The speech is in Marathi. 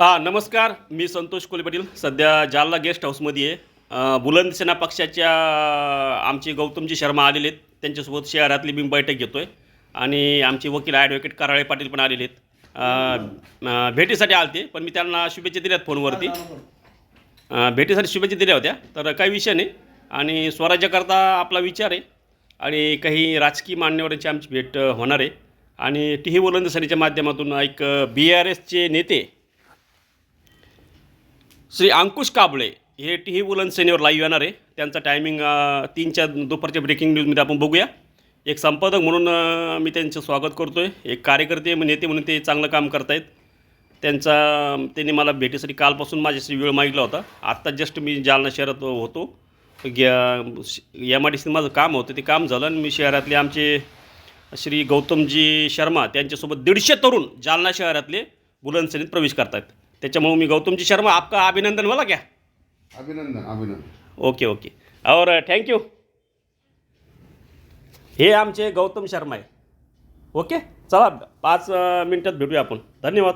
हां नमस्कार. मी संतोष कोले पाटील. सध्या जालना गेस्ट हाऊसमध्ये आहे. बुलंद सेना पक्षाच्या आमचे गौतमजी शर्मा आलेले आहेत. त्यांच्यासोबत शहरातली मी बैठक घेतो आहे आणि आमचे वकील ॲडव्होकेट कराळे पाटील पण आलेले आहेत. भेटीसाठी आलते पण मी त्यांना शुभेच्छा दिल्यात फोनवरती. भेटीसाठी शुभेच्छा दिल्या होत्या. तर काही विषय नाही. आणि स्वराज्याकरता आपला विचार आहे. आणि काही राजकीय मान्यवरांची आमची भेट होणार आहे. आणि टी व्ही बुलंद माध्यमातून एक बी आर एसचे नेते श्री अंकुश काबळे हे टी व्ही बुलंदसेनेवर लाईव्ह येणार आहे. त्यांचा टायमिंग तीनच्या दुपारच्या ब्रेकिंग न्यूजमध्ये आपण बघूया. एक संपादक म्हणून मी त्यांचं स्वागत करतो आहे एक कार्यकर्ते नेते म्हणून ते चांगलं काम करतायत. त्यांचा त्यांनी मला भेटीसाठी कालपासून माझ्याशी वेळ मागितला होता. आत्ता जस्ट मी जालना शहरात होतो. एम आय डी सीत माझं काम होतं. ते काम झालं आणि मी शहरातले आमचे श्री गौतमजी शर्मा त्यांच्यासोबत दीडशे तरुण जालना शहरातले बुलंद सेनेत प्रवेश करतात. त्याच्यामुळे मी गौतमजी शर्मा आपका अभिनंदन बोला क्या अभिनंदन अभिनंदन. Okay okay. और थँक्यू हे आमचे गौतम शर्मा आहे. ओके? चला पाच अं, मिनटात भेटूया आपण. धन्यवाद.